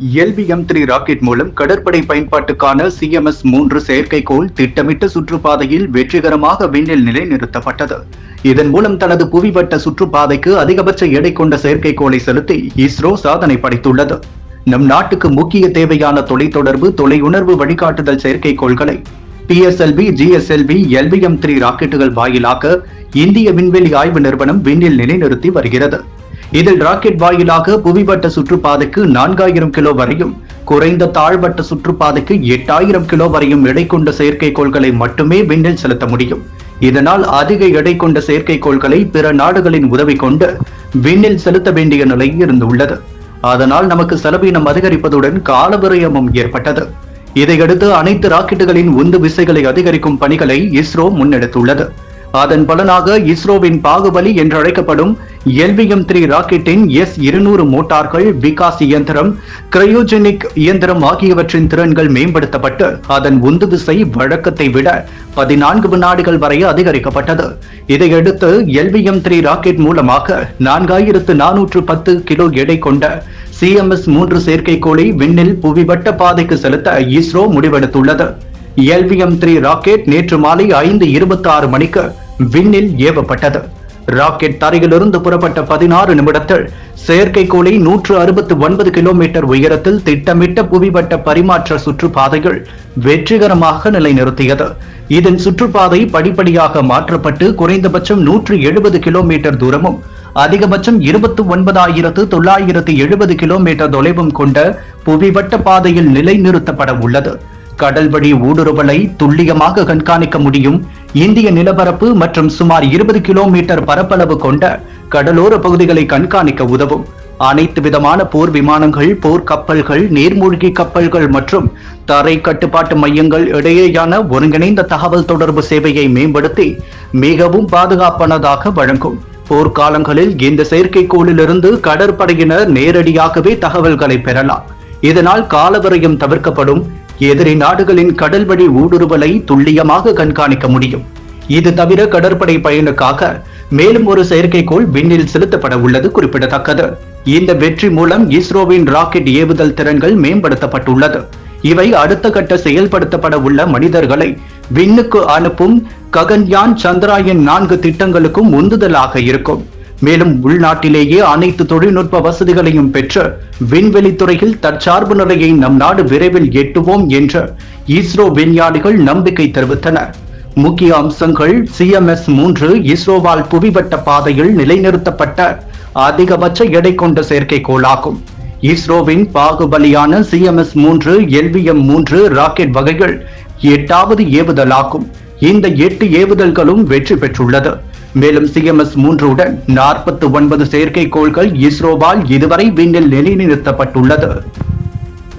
LPM three rocket மூலம் கடற்படை பயன்பாட்டுக்கான CMS மூன்று செயற்கைக்கோள் திட்டமிட்ட சுற்றுப்பாதையில் வெற்றிகரமாக விண்ணில் நிலைநிறுத்தப்பட்டது. இதன் மூலம் தனது புவிவட்ட சுற்றுப்பாதைக்கு அதிகபட்ச எடை கொண்ட செயற்கைக்கோளை செலுத்தி இஸ்ரோ சாதனை படைத்துள்ளது. நம் நாட்டுக்கு முக்கிய தேவையான தொலைத்தொடர்பு தொலையுணர்வு வழிகாட்டுதல் செயற்கைக்கோள்களை பிஎஸ்எல்வி ஜிஎஸ்எல்வி எல்பிஎம் த்ரீ ராக்கெட்டுகள் வாயிலாக இந்திய விண்வெளி ஆய்வு நிறுவனம் விண்ணில் நிலைநிறுத்தி வருகிறது. இதில் ராக்கெட் வாயிலாக புவிவட்ட சுற்றுப்பாதைக்கு நான்காயிரம் கிலோ வரையும் குறைந்த தாழ்வட்ட சுற்றுப்பாதைக்கு எட்டாயிரம் கிலோ வரையும் எடை கொண்ட செயற்கைக்கோள்களை மட்டுமே விண்ணில் செலுத்த முடியும். இதனால் அதிக எடை கொண்ட செயற்கைக்கோள்களை பிற நாடுகளின் உதவி கொண்டு விண்ணில் செலுத்த வேண்டிய நிலை இருந்துள்ளது. அதனால் நமக்கு செலவினம் அதிகரிப்பதுடன் காலவிரயமும் ஏற்பட்டது. இதையடுத்து அனைத்து ராக்கெட்டுகளின் உந்து விசைகளை அதிகரிக்கும் பணிகளை இஸ்ரோ முன்னெடுத்துள்ளது. அதன் பலனாக இஸ்ரோவின் பாகுபலி என்றழைக்கப்படும் எல்விஎம் த்ரீ ராக்கெட்டின் எஸ் இருநூறு மோட்டார்கள் விகாஸ் இயந்திரம் கிரையோஜெனிக் இயந்திரம் ஆகியவற்றின் திறன்கள் மேம்படுத்தப்பட்டு அதன் உந்து விசை வழக்கத்தை விட பதினான்கு வினாடிகள் வரை அதிகரிக்கப்பட்டது. இதையடுத்து எல்விஎம் த்ரீ ராக்கெட் மூலமாக நான்காயிரத்து நானூற்று பத்து கிலோ எடை கொண்ட சிஎம்எஸ் மூன்று செயற்கைக்கோளை விண்ணில் புவிவட்ட பாதைக்கு செலுத்த இஸ்ரோ முடிவெடுத்துள்ளது. எல்விஎம் த்ரீ ராக்கெட் நேற்று மாலை ஐந்து இருபத்தி ஆறு மணிக்கு விண்ணில் ஏவப்பட்டது. ராக்கெட் தரையிலிருந்து புறப்பட்ட பதினாறு நிமிடத்தில் செயற்கைக்கோளை நூற்று அறுபத்து ஒன்பது கிலோமீட்டர் உயரத்தில் திட்டமிட்ட புவிவட்ட பரிமாற்ற சுற்றுப்பாதைகள் வெற்றிகரமாக நிலைநிறுத்தியது. இதன் சுற்றுப்பாதை படிப்படியாக மாற்றப்பட்டு குறைந்தபட்சம் நூற்று எழுபது கிலோமீட்டர் தூரமும் அதிகபட்சம் இருபத்தி ஒன்பதாயிரத்து தொள்ளாயிரத்து எழுபது கிலோமீட்டர் தொலைவும் கொண்ட புவிவட்ட பாதையில் நிலைநிறுத்தப்பட உள்ளது. கடல் வழி ஊடுருவலை துல்லியமாக கண்காணிக்க முடியும் இந்திய நிலப்பரப்பு மற்றும் சுமார் இருபது கிலோமீட்டர் பரப்பளவு கொண்ட கடலோர பகுதிகளை கண்காணிக்க உதவும். அனைத்து விதமான போர் விமானங்கள் போர் கப்பல்கள் நீர்மூழ்கி கப்பல்கள் மற்றும் தரை கட்டுப்பாட்டு மையங்கள் இடையேயான ஒருங்கிணைந்த தகவல் தொடர்பு சேவையை மேம்படுத்தி மிகவும் பாதுகாப்பானதாக வழங்கும். போர்க்காலங்களில் இந்த செயற்கைக்கோளிலிருந்து கடற்படையினர் நேரடியாகவே தகவல்களை பெறலாம். இதனால் காலவரையும் தவிர்க்கப்படும். எதிரி நாடுகளின் கடல் வழி ஊடுருவலை துல்லியமாக கண்காணிக்க முடியும். இது தவிர கடற்படை பயனுக்காக மேலும் ஒரு செயற்கைக்கோள் விண்ணில் செலுத்தப்பட உள்ளது குறிப்பிடத்தக்கது. இந்த வெற்றி மூலம் இஸ்ரோவின் ராக்கெட் ஏவுதல் திறன்கள் மேம்படுத்தப்பட்டுள்ளது. இவை அடுத்த கட்ட செயல்படுத்தப்பட உள்ள மனிதர்களை விண்ணுக்கு அனுப்பும் ககன்யான் சந்திராயன் நான்கு திட்டங்களுக்கும் உந்துதலாக இருக்கும். மேலும் உள்நாட்டிலேயே அனைத்து தொழில்நுட்ப வசதிகளையும் பெற்று விண்வெளித்துறையில் தற்சார்பு நிலையை நம் நாடு விரைவில் எட்டுவோம் என்று இஸ்ரோ விஞ்ஞானிகள் நம்பிக்கை தெரிவித்தனர். முக்கிய அம்சங்கள் சிஎம்எஸ் மூன்று இஸ்ரோவால் புவிவட்ட பாதையில் நிலைநிறுத்தப்பட்ட அதிகபட்ச எடை கொண்ட செயற்கைக்கோளாகும். இஸ்ரோவின் பாகுபலியான சிஎம்எஸ் மூன்று எல்விஎம் மூன்று ராக்கெட் வகைகள் எட்டாவது ஏவுதலாகும். இந்த எட்டு ஏவுதல்களும் வெற்றி பெற்றுள்ளது. மேலும் சிஎம்எஸ் மூன்றுடன் நாற்பத்தி ஒன்பது செயற்கைக்கோள்கள் இஸ்ரோவால் இதுவரை விண்ணில் நிலைநிறுத்தப்பட்டுள்ளது.